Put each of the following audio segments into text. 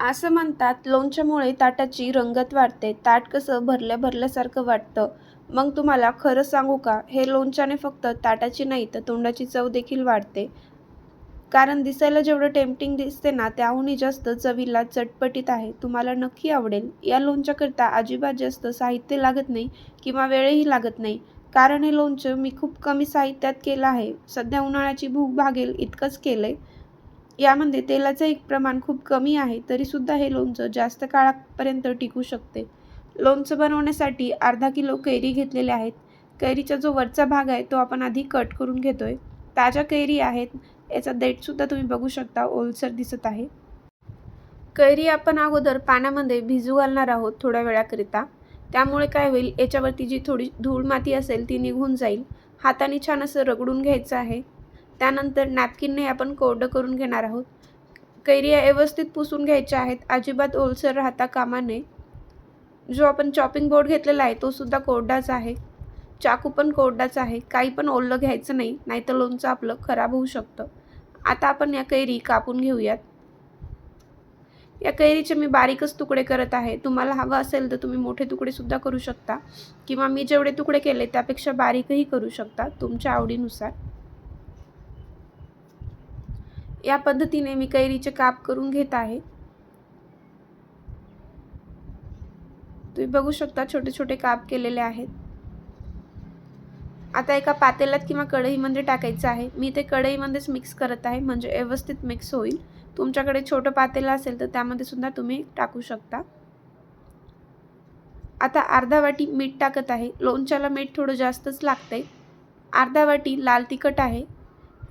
असं म्हणतात लोणच्यामुळे ताटाची रंगत वाढते. ताट कसं भरल्या भरल्यासारखं वाटतं. मग तुम्हाला खरं सांगू का? हे लोणच्याने फक्त ताटाची नाही तर तोंडाची चव देखील वाढते. कारण दिसायला जेवढं टेम्पटिंग दिसते ना त्याहूनही जास्त चवीला चटपटीत आहे. तुम्हाला नक्की आवडेल. या लोणच्याकरता अजिबात जास्त साहित्य लागत नाही किंवा वेळही लागत नाही. कारण हे लोणचं मी खूप कमी साहित्यात केलं आहे. सध्या उन्हाळ्याची भूक भागेल इतकंच केलं आहे यामध्ये तेलाचं एक प्रमाण खूप कमी आहे तरीसुद्धा हे लोणचं जास्त काळापर्यंत टिकू शकते. लोणचं बनवण्यासाठी अर्धा किलो कैरी घेतलेले आहेत. कैरीचा जो वरचा भाग आहे तो आपण आधी कट करून घेतोय. ताज्या कैरी आहेत याचा देठसुद्धा तुम्ही बघू शकता ओलसर दिसत आहे. कैरी आपण अगोदर पाण्यामध्ये भिजू घालणार आहोत थोड्या वेळाकरिता. त्यामुळे काय होईल याच्यावरती जी थोडी धूळ माती असेल ती निघून जाईल. हाताने छान असं रगडून घ्यायचं आहे. त्यानंतर नॅपकिनने आपण कोरडं करून घेणार आहोत. कैरिया व्यवस्थित पुसून घ्यायच्या आहेत. अजिबात ओलसर राहता कामा नये. जो आपण चॉपिंग बोर्ड घेतलेला आहे तो सुद्धा कोरडाच आहे. चाकू पण कोरडाच आहे. काही पण ओललं घ्यायचं नाही नाहीतर लोणचं आपलं खराब होऊ शकतं. आता आपण या कैरी कापून घेऊयात. या कैरीचे मी बारीकच तुकडे करत आहे. तुम्हाला हवं असेल तर तुम्ही मोठे तुकडे सुद्धा करू शकता. किंवा मी जेवढे तुकडे केले त्यापेक्षा बारीकही करू शकता तुमच्या आवडीनुसार. या पद्धतीने मी कैरीचे काप करून घेत आहे. तुम्ही बघू शकता छोटे छोटे काप केलेले आहेत. आता एका पातेल्यात किंवा कढईमध्ये टाकायचं आहे. मी ते कढईमध्येच मिक्स करत आहे म्हणजे व्यवस्थित मिक्स होईल. तुमच्याकडे छोटं पातेलं असेल तर त्यामध्ये सुद्धा तुम्ही टाकू शकता. आता अर्धा वाटी मीठ टाकत आहे. लोणच्याला मीठ थोडं जास्तच लागतंय. अर्धा वाटी लाल तिखट आहे.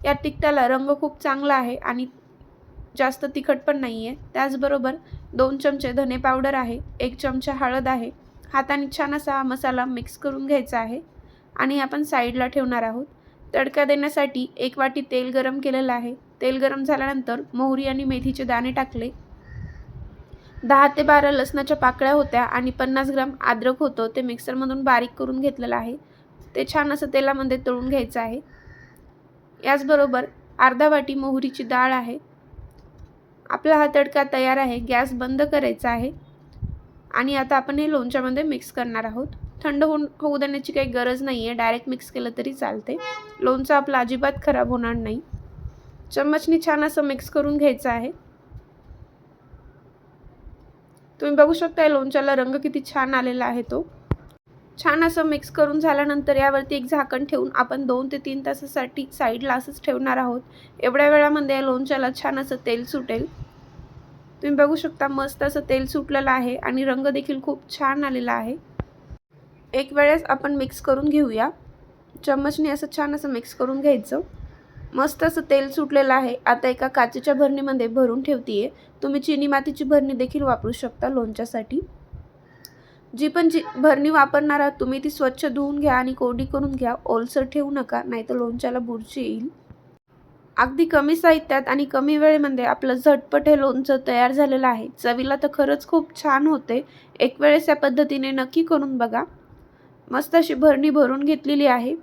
या तिखटाला रंग खूप चांगला आहे आणि जास्त तिखट पण नाही आहे त्याचबरोबर दोन चमचे धने पावडर आहे एक चमचा हळद आहे. हाताने छान असा हा मसाला मिक्स करून घ्यायचा आहे. आणि आपण साईडला ठेवणार आहोत. तडका देण्यासाठी एक वाटी तेल गरम केलेलं आहे. तेल गरम झाल्यानंतर मोहरी आणि मेथीचे दाणे टाकले. दहा ते बारा लसणाच्या पाकळ्या होत्या आणि पन्नास ग्राम अद्रक होतं. ते मिक्सरमधून बारीक करून घेतलेलं आहे. ते छान असं तेलामध्ये तळून घ्यायचं आहे. याचबरोबर अर्धा वाटी मोहरीची डाळ आहे. आपला हा तडका तयार आहे. गॅस बंद करायचा आहे. आणि आता आपण हे लोणच्यामध्ये मिक्स करणार आहोत. थंड होऊन होऊ देण्याची काही गरज नाही आहे डायरेक्ट मिक्स केलं तरी चालते. लोणचं आपलं अजिबात खराब होणार नाही. चम्मचनी छान असं मिक्स करून घ्यायचं आहे. तुम्ही बघू शकता लोणच्याला रंग किती छान आलेला आहे तो. छान असं मिक्स करून झाल्यानंतर यावरती एक झाकण ठेवून आपण दोन ते तीन तासासाठी साईडला असंच ठेवणार आहोत. एवढ्या वेळामध्ये या लोणच्याला छान असं तेल सुटेल. तुम्ही बघू शकता मस्त असं तेल सुटलेलं आहे आणि रंग देखील खूप छान आलेला आहे. एक वेळेस आपण मिक्स करून घेऊया. चम्मचने असं छान असं मिक्स करून घ्यायचं. मस्त असं तेल सुटलेलं आहे. आता एका काचेच्या भरणीमध्ये भरून ठेवतीये. तुम्ही चिनी मातीची भरणी देखील वापरू शकता लोणच्यासाठी. जी पण जी भरणी वापरणार आहात तुम्ही ती स्वच्छ धुवून घ्या आणि कोरडी करून घ्या. ओलसर ठेवू नका नाहीतर लोणच्याला बुरशी येईल. अगदी कमी साहित्यात आणि कमी वेळेमध्ये आपलं झटपट हे लोणचं तयार झालेलं आहे. चवीला तर खरंच खूप छान होते. एक वेळेस या पद्धतीने नक्की करून बघा. मस्त अशी भरणी भरून घेतलेली आहे.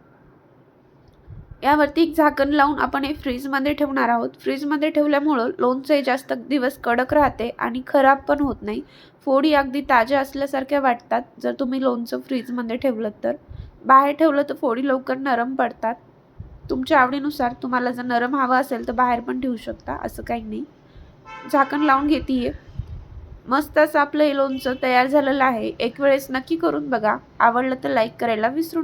यावरती एक झाकण लावून आपण हे फ्रीजमध्ये ठेवणार आहोत. फ्रीजमध्ये ठेवल्यामुळं लोणचं जास्त दिवस कडक राहते आणि खराब पण होत नाही. फोडी अगदी ताज्या असल्यासारख्या वाटतात. जर तुम्ही लोणचं फ्रीजमध्ये ठेवलं तर. बाहेर ठेवलं तर फोडी लवकर नरम पडतात. तुमच्या आवडीनुसार तुम्हाला जर नरम हवं असेल तर बाहेर पण ठेवू शकता असं काही नाही. झाकण लावून घेते मस्त असं आपलं हे लोणचं तयार झालेलं आहे. एक वेळेस नक्की करून बघा. आवडलं तर लाईक करायला विसरू